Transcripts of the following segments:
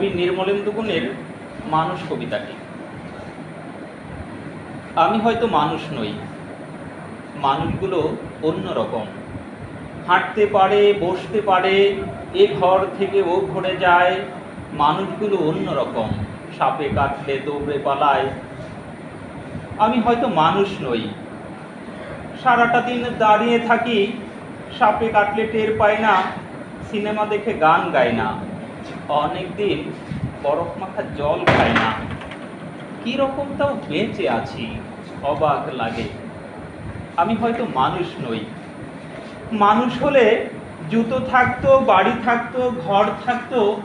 কবি নির্মলেন্দু গুণের মানুষ কবিতাটি। আমি হয়তো মানুষ নই, মানুষগুলো অন্যরকম হাঁটতে পারে, বসতে পারে, এ ঘর থেকে ও ঘরে যায়, মানুষগুলো অন্যরকম সাপে কাটলে, দৌড়ে পালায়। আমি হয়তো মানুষ নই, সারাটা দিন দাঁড়িয়ে থাকি, সাপে কাটলে টের পাই না, সিনেমা দেখে গান গাই না। অনেক দিন বরফ মাখা জল খাই না। কীরকম তাও বেঁচে আছি, অবাক লাগে। আমি হয়তো মানুষ নই। মানুষ হলে জুতো থাকতো, বাড়ি থাকতো, ঘর থাকতো,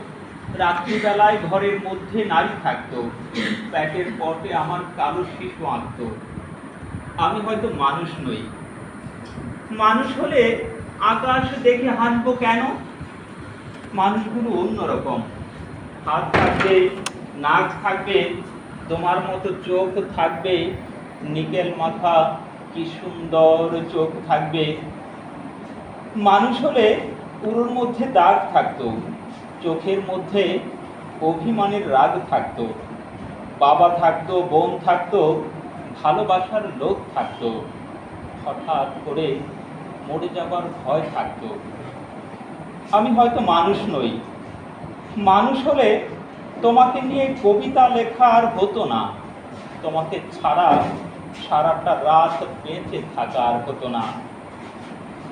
রাত্রিবেলায় ঘরের মধ্যে নারী থাকতো প্যাটের পটে আমার কালো শিশু আঁকতো। আমি হয়তো মানুষ নই। মানুষ হলে আকাশ দেখে হাসবো কেন? মানুষগুলো অন্যরকম। হাত থাকবে, নাক থাকবে, তোমার মতো চোখ থাকবে, নিকেল মাথা, কি সুন্দর চোখ থাকবে। মানুষ হলে পুরোর মধ্যে দাগ থাকতো, চোখের মধ্যে অভিমানের রাগ থাকতো। বাবা থাকতো, বোন থাকতো, ভালোবাসার লোক থাকতো। হঠাৎ করে মরে যাবার ভয় থাকতো। আমি হয়তো মানুষ নই। মানুষ হলে তোমাকে নিয়ে কবিতা লেখা আর হতো না। তোমাকে ছাড়া সারাটা রাত বেঁচে থাকা আর হতো না।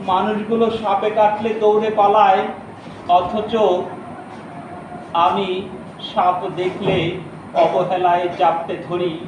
মানুষগুলো সাপে কাটলে দৌড়ে পালায়, অথচ আমি সাপ দেখলে অবহেলায় চাপতে ধরি।